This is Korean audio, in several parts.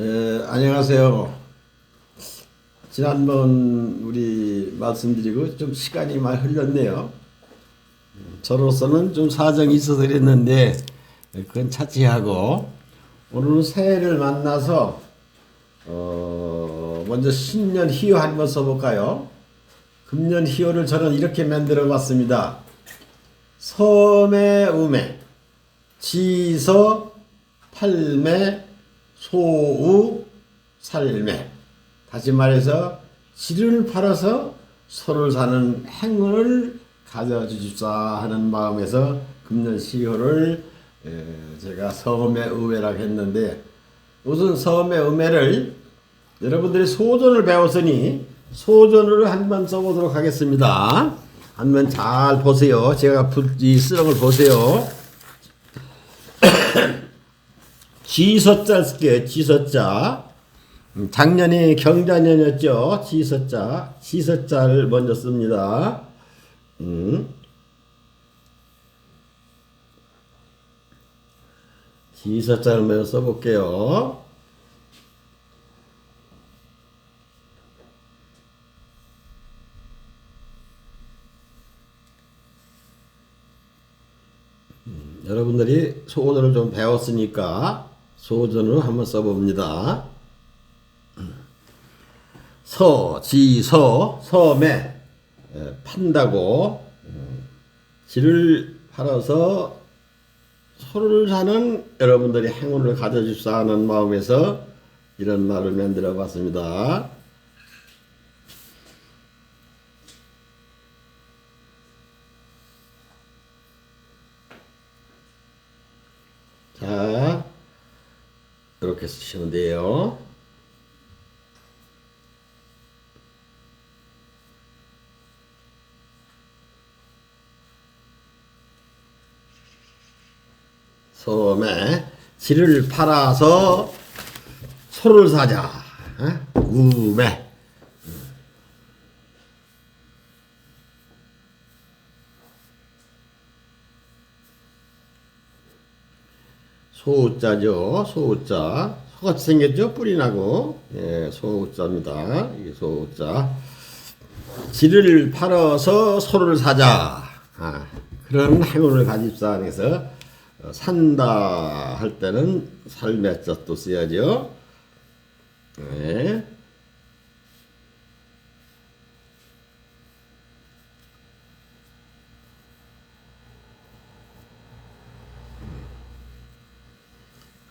에, 안녕하세요. 지난번 우리 말씀드리고 좀 시간이 많이 흘렀네요. 저로서는 좀 사정이 있어서 그랬는데 그건 차치하고 오늘은 새해를 만나서 어, 먼저 신년 희요 한번 써볼까요? 금년 희요를 저는 이렇게 만들어 봤습니다. 섬의 우매, 지서, 팔매, 소우, 살매. 다시 말해서 지를 팔아서 소를 사는 행운을 가져주십사 하는 마음에서 금년 시효를 에, 제가 섬의 우매라고 했는데 우선 섬의 우매를 여러분들이 소전을 배웠으니 소전으로 한번 써보도록 하겠습니다. 한번 잘 보세요. 제가 부- 이 쓰는 걸 보세요. 지서자 쓸게요. 지서자. 음, 작년이 경자년이었죠. 지서자. 지서자를 먼저 씁니다. 음. 지서자를 먼저 써볼게요. 음, 여러분들이 소전을 좀 배웠으니까 소전으로 한번 써봅니다. 서, 지, 서, 섬에 에, 판다고 음, 지를 팔아서 소를 사는 여러분들이 행운을 가져주사 하는 마음에서 이런 말을 만들어 봤습니다. 자, 이렇게 쓰시면 돼요. 섬에 지를 팔아서 소를 사자. 어? 우매. 소자죠. 소자. 소같이 생겼죠. 뿔이 나고. 예, 소자입니다. 이게 소자. 지를 팔아서 소를 사자. 아, 그런 행운을 가집사 해서 어, 산다 할 때는 삶의 자도 써야죠. 네.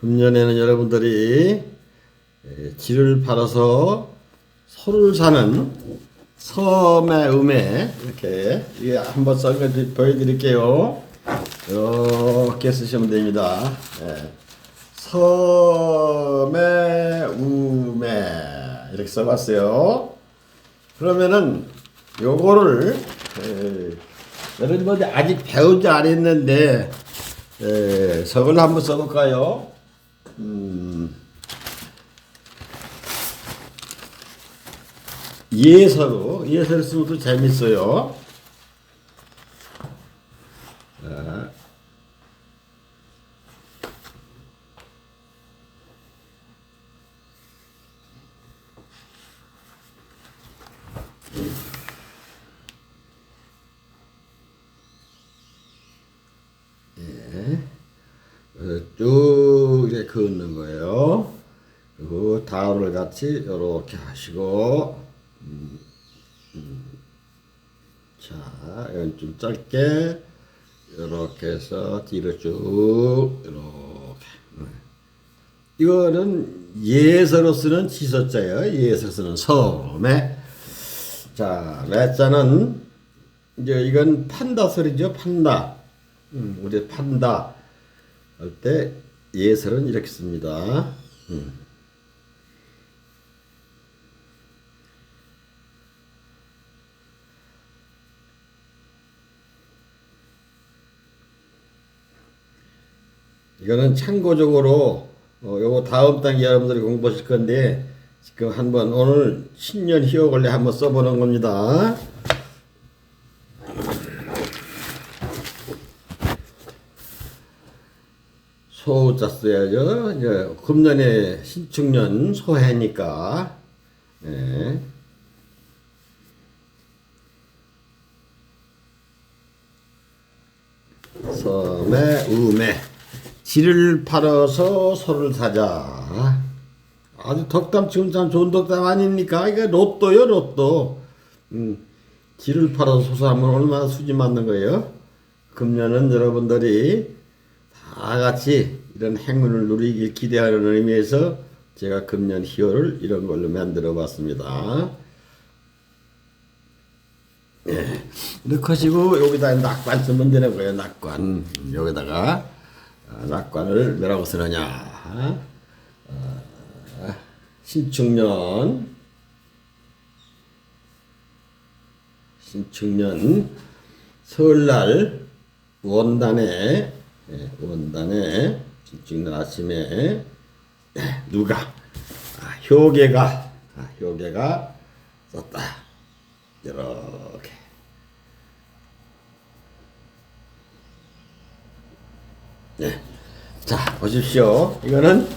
금년에는 여러분들이 에, 지를 팔아서 소를 사는 섬의 음에 이렇게 한번 써 보여드릴게요. 이렇게 쓰시면 됩니다. 예. 섬의 우매 이렇게 써봤어요. 그러면은 요거를 에, 여러분 들 아직 배우지 않았는데 에, 저걸 한번 써볼까요? 음, 예서로 예서를 또 재밌어요. 자. 예. 어, 쭉 이렇게 긋는 거예요. 그리고 다음을 같이 이렇게 하시고, 음, 음. 자, 이건 좀 짧게 이렇게 해서 뒤로 쭉 이렇게. 음. 이거는 예서로 쓰는 지서자예요. 예서 쓰는 섬에. 자, 매자는 이제 이건 판다 소리죠. 판다. 음, 우리 판다 할 때 예설은 이렇게 씁니다. 음. 이거는 참고적으로 어, 요거 다음 단계 여러분들이 공부하실 건데 지금 한번 오늘 신년 희호 걸레 한번 써보는 겁니다. 소자 써야죠. 이제 금년에 신축년 소해니까. 예. 섬에 우매 지를 팔아서 소를 사자. 아주 덕담 지금 참 좋은 덕담 아닙니까? 이게 로또요 로또. 음, 지를 팔아서 소 사면 얼마나 수지 맞는 거예요? 금년은 여러분들이 다 같이 이런 행운을 누리길 기대하는 의미에서 제가 금년 희호를 이런 걸로 만들어 봤습니다. 예. 넣으시고 여기다 낙관 쓰면 되는 거예요. 낙관 여기다가 아, 낙관을 뭐라고 쓰느냐? 어, 신축년 신축년 설날 원단에 예, 원단에 신축년 아침에 예, 누가? 아, 효계가. 아, 효계가 썼다. 이렇게. 네. 자 보십시오. 이거는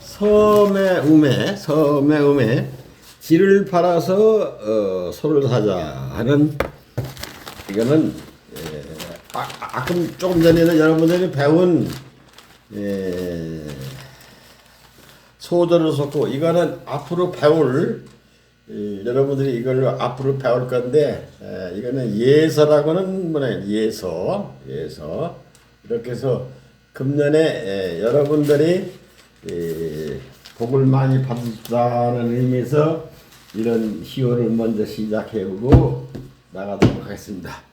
섬의 우매 섬의 우매. 지를 팔아서 어, 소를 사자 하는 이거는 예, 아까 조금 전에는 여러분들이 배운 예, 소절을 썼고 이거는 앞으로 배울 이, 여러분들이 이걸 앞으로 배울 건데 에, 이거는 예서라고는 뭐냐 예서 예서 이렇게 해서 금년에 에, 여러분들이 이, 복을 많이 받는다는 의미에서 이런 희호를 먼저 시작해오고 나가도록 하겠습니다.